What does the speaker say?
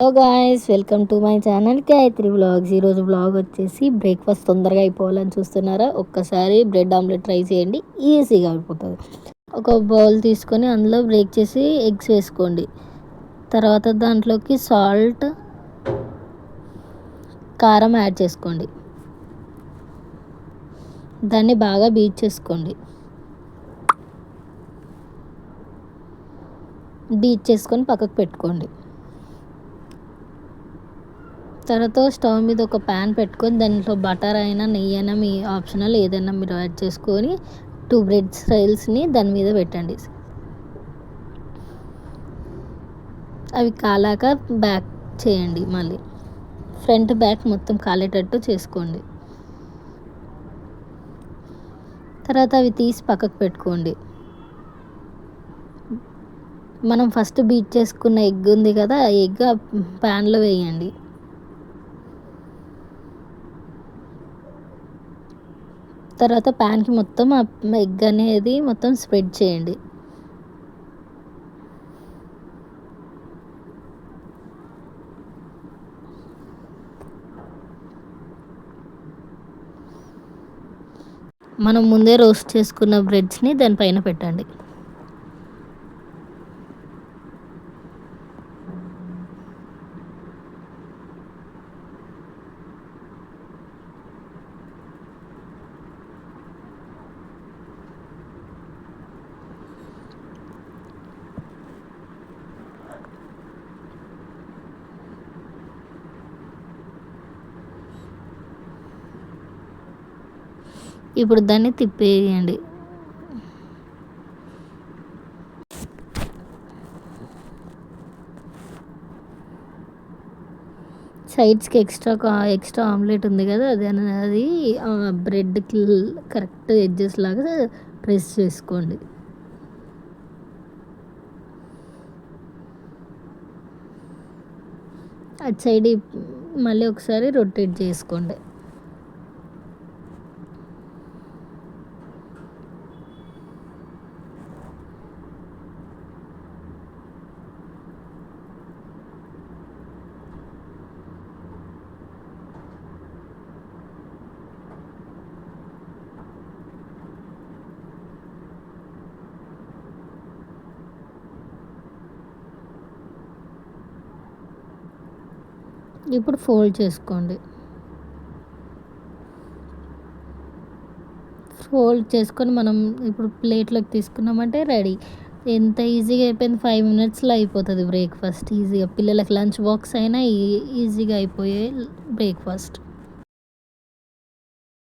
Hello guys welcome to my channel Gayatri vlogs ఈరోజు vlog వచ్చేసి breakfast తొందరగా అయిపోవాలని చూస్తున్నారా? ఒక్కసారి బ్రెడ్ ఆమ్లెట్ ట్రై చేయండి ఈజీగా అయిపోతుంది. ఒక బౌల్ తీసుకొని అందులో బ్రేక్ చేసి ఎగ్స్ వేసుకోండి. తర్వాత దాంట్లోకి సాల్ట్ కారం యాడ్ చేసుకోండి. దాన్ని బాగా బీట్ చేసుకోండి. బీట్ చేసుకొని పక్కకు పెట్టుకోండి. తర్వాత స్టవ్ మీద ఒక ప్యాన్ పెట్టుకొని దాంట్లో బటర్ అయినా నెయ్యి అయినా మీ ఆప్షనల్ ఏదైనా మీరు యాడ్ చేసుకొని టూ బ్రెడ్ స్టైల్స్ని దాని మీద పెట్టండి. అవి కాలాక బ్యాక్ చేయండి మళ్ళీ. ఫ్రంట్ బ్యాక్ మొత్తం కాలేటట్టు చేసుకోండి. తర్వాత అవి తీసి పక్కకు పెట్టుకోండి. మనం ఫస్ట్ బీట్ చేసుకున్న ఎగ్ ఉంది కదా ఆ ఎగ్ ప్యాన్లో వేయండి. తర్వాత ప్యాన్కి మొత్తం ఆ ఎగ్ అనేది మొత్తం స్ప్రెడ్ చేయండి. మనం ముందే రోస్ట్ చేసుకున్న బ్రెడ్స్ని దానిపైన పెట్టండి. ఇప్పుడు దాన్ని తిప్పేయండి. సైడ్స్కి ఎక్స్ట్రా ఎక్స్ట్రా ఆమ్లెట్ ఉంది కదా అది అది బ్రెడ్కి కరెక్ట్ ఎడ్జెస్ లాగా ప్రెస్ చేసుకోండి. అటు సైడ్ మళ్ళీ ఒకసారి రొటేట్ చేసుకోండి. ఇప్పుడు ఫోల్డ్ చేసుకోండి. ఫోల్డ్ చేసుకొని మనం ఇప్పుడు ప్లేట్లోకి తీసుకున్నామంటే రెడీ. ఎంత ఈజీగా అయిపోయింది? ఫైవ్ మినిట్స్లో అయిపోతుంది బ్రేక్ఫాస్ట్. ఈజీగా పిల్లలకి లంచ్ బాక్స్ అయినా ఈజీగా అయిపోయే బ్రేక్ఫాస్ట్.